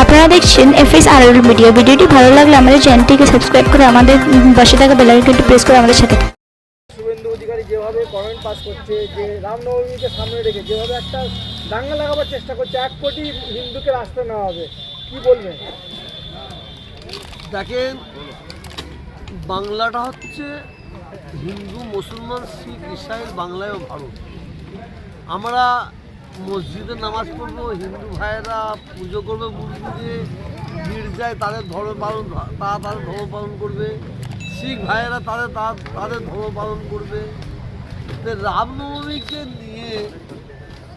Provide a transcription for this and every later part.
আপনারা দেখছেন F S আর media. ভিডিওটি ভালো লাগলে আমাদের চ্যানেলটিকে সাবস্ক্রাইব করে আমাদের পাশে থাকা বেলাইকনটি প্রেস করে আমাদের সাথে থাকুন। শুভেন্দু অধিকারী যেভাবে কমেন্ট পাস করছে যে রামনবমীকে সামনে রেখে যেভাবে একটা দাঙ্গা লাগাবার চেষ্টা করছে এক কোটি হিন্দুকে রাস্তা নেওয়া হবে কি বলবেন? দেখেন বাংলাটা হচ্ছে হিন্দু মুসলমান শিখ ইসরায়েল বাংলায় ও ভারত আমরা মসজিদে নামাজ পড়ব, হিন্দু ভাইয়েরা পুজো করবে মন্দিরে গির্জায় তাদের ধর্ম পালন, তারা তাদের ধর্ম পালন করবে। শিখ ভাইয়েরা তাদের তাদের ধর্ম পালন করবে। রামনবমীকে নিয়ে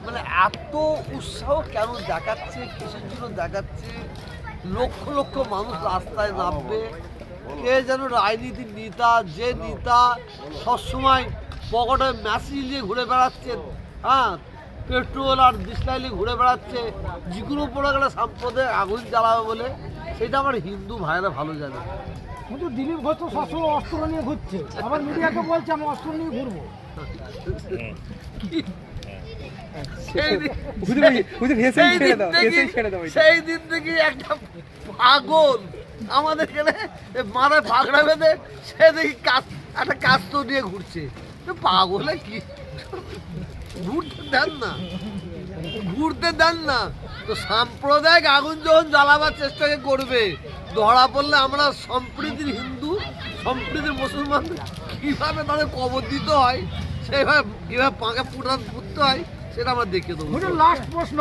মানে এত উৎসাহ কেন দেখাচ্ছে, কিসের জন্য দেখাচ্ছে? লক্ষ লক্ষ মানুষ রাস্তায় নামবে। কে যেন রাজনীতির নেতা, যে নেতা সবসময় পকেটে ম্যাসেজ নিয়ে ঘুরে বেড়াচ্ছেন হ্যাঁ পেট্রোল আর ডিসলাইলে ঘুরে বেড়াচ্ছে যেগুলো পড়ে গেলে সাম্প্রদায়িক আগুন জ্বালাবে বলে সেটা আমার হিন্দু ভাইরা ভালো জানে। কিন্তু দিলীপ ঘোষ তো সবসময় অস্ত্র নিয়ে ঘুরছে। আবার মিডিয়াকে বলছে আমি অস্ত্র নিয়ে ঘুরবো। সেই দিন- থেকে একটা পাগল আমাদের এখানে মাথায় পাগড়া বেঁধে সে দেখি কাজ একটা কাজ তো নিয়ে ঘুরছে। পাগলে কি ঘুরতে দেন না। ঘুরতে দেন না। তো সাম্প্রদায়িক আগুন যখন জ্বালাবার চেষ্টা করবে, ধরা পড়লে আমরা সম্প্রীতির হিন্দু, সম্প্রীতির মুসলমান, কীভাবে তাদের কবর দিতে হয়, সেইভাবে কীভাবে পাঁকে ফুটা ফুটতে হয়, সেটা আমরা দেখিয়ে দেবো। লাস্ট প্রশ্ন।